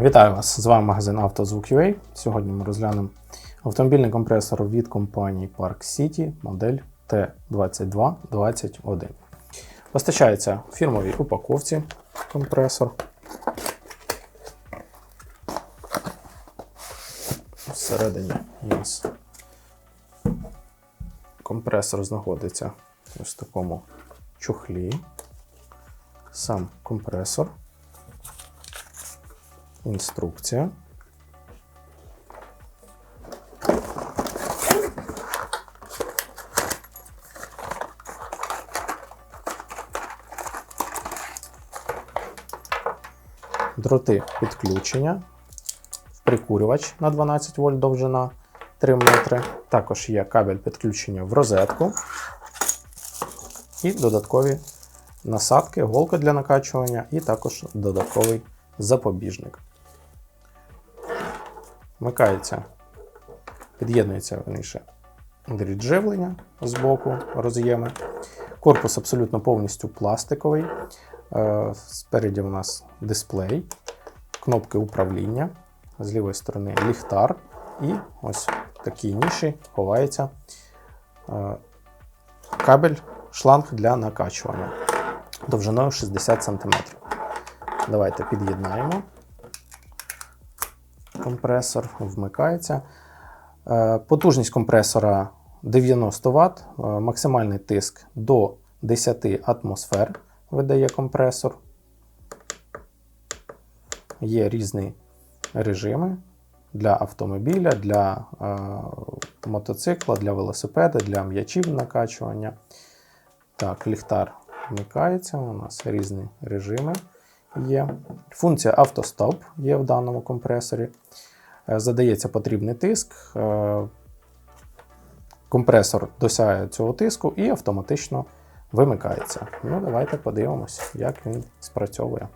Вітаю вас! З вами магазин «Автозвук.UA». Сьогодні ми розглянемо автомобільний компресор від компанії Park City модель T2221. Постачається в фірмовій упаковці компресор. Всередині у нас компресор знаходиться ось в такому чохлі. Сам компресор. Інструкція. Дроти підключення, прикурювач на 12 вольт довжина 3 метри. Також є кабель підключення в розетку і додаткові насадки, голка для накачування, і також додатковий запобіжник. Вмикається, під'єднується верніше дріт з боку роз'єми. Корпус абсолютно повністю пластиковий. Е, Спереді у нас дисплей, кнопки управління, з лівої сторони ліхтар, і ось в такій ніші ховається е, кабель шланг для накачування довжиною 60 см. Давайте під'єднаємо. Компресор вмикається. Е, Потужність компресора 90 Вт, е, максимальний тиск до 10 атмосфер видає компресор. Є різні режими для автомобіля, для е, мотоцикла, для велосипеда, для м'ячів накачування. Так, ліхтар вмикається, у нас різні режими є. Функція автостоп є в даному компресорі. Е, Задається потрібний тиск. е, Компресор досягає цього тиску і автоматично вимикається. Ну, давайте подивимось, як він спрацьовує.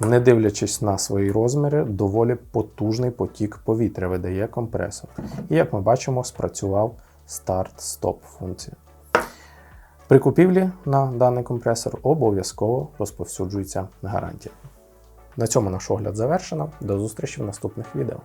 Не дивлячись на свої розміри, доволі потужний потік повітря видає компресор. І як ми бачимо, спрацював старт-стоп функція. При купівлі на даний компресор обов'язково розповсюджується гарантія. На цьому наш огляд завершено. До зустрічі в наступних відео.